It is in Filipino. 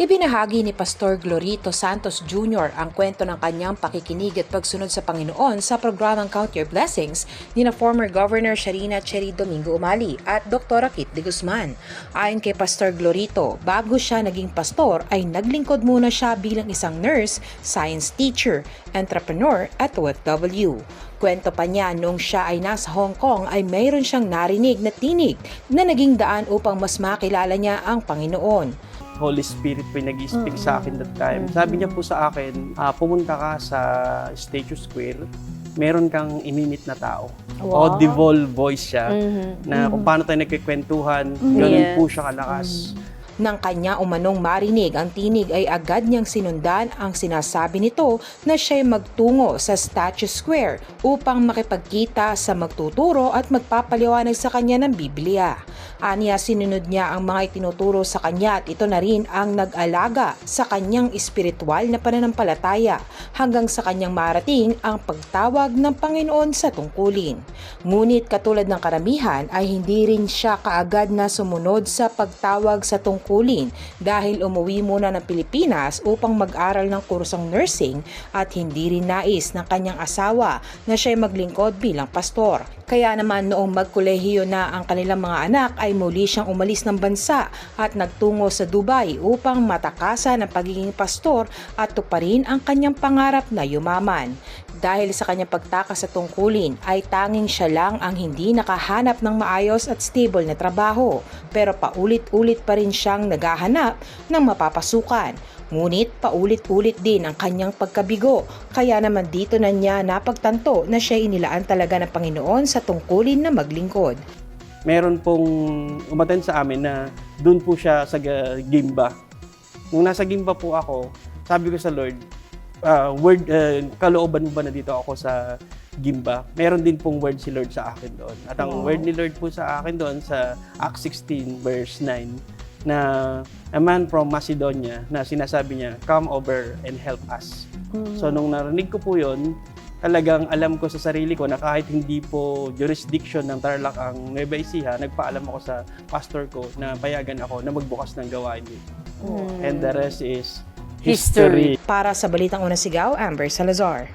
Ibinahagi ni Pastor Glorito Santos Jr. ang kwento ng kanyang pakikinig at pagsunod sa Panginoon sa programang Count Your Blessings ni na former Governor Sharina Cherry Domingo Umali at Dr. Kit de Guzman. Ayon kay Pastor Glorito, bago siya naging pastor ay naglingkod muna siya bilang isang nurse, science teacher, entrepreneur at OFW. Kwento pa niya noong siya ay nasa Hong Kong ay mayroon siyang narinig na tinig na naging daan upang mas makilala niya ang Panginoon. Holy Spirit po yung nag-speak sa akin that time. Sabi niya po sa akin, ah, pumunta ka sa Statue Square, meron kang imimit na tao. Wow. Audible voice siya Mhm. na kung paano tayo nagkikwentuhan, ganun Yes. po siya kalakas. Nang kanya umanong marinig ang tinig ay agad niyang sinundan ang sinasabi nito na siya'y magtungo sa Statue Square upang makipagkita sa magtuturo at magpapaliwanag sa kanya ng Biblia. Aniya sinunod niya ang mga itinuturo sa kanya at ito na rin ang nag-alaga sa kanyang espiritual na pananampalataya hanggang sa kanyang marating ang pagtawag ng Panginoon sa tungkulin. Ngunit katulad ng karamihan ay hindi rin siya kaagad na sumunod sa pagtawag sa tungkulin dahil umuwi muna ng Pilipinas upang mag-aral ng kursong nursing at hindi rin nais ng kanyang asawa na siya'y maglingkod bilang pastor. Kaya naman noong magkolehiyo na ang kanilang mga anak ay muli siyang umalis ng bansa at nagtungo sa Dubai upang matakasan ang pagiging pastor at tuparin ang kanyang pangarap na yumaman. Dahil sa kanyang pagtakas sa tungkulin ay tanging siya lang ang hindi nakahanap ng maayos at stable na trabaho pero paulit-ulit pa rin siyang naghahanap ng mapapasukan. Ngunit paulit-ulit din ang kanyang pagkabigo kaya naman dito na niya napagtanto na siya inilaan talaga ng Panginoon sa tungkulin na maglingkod. Meron pong umaten sa amin na doon po siya sa Gimba. Nung nasa Gimba po ako, sabi ko sa Lord, ah, word, uh, kalooban mo ba na dito ako sa Gimba? Meron din pong word si Lord sa akin doon. At ang Wow. word ni Lord po sa akin doon sa Acts 16 verse 9 na a man from Macedonia na sinasabi niya, come over and help us. So nung narinig ko po yun, talagang alam ko sa sarili ko na kahit hindi po jurisdiction ng Tarlac ang Nueva Ecija, nagpaalam ako sa pastor ko na payagan ako na magbukas ng gawain dito. Mm. And the rest is History. history. Para sa Balitang Unang Sigaw, Amber Salazar.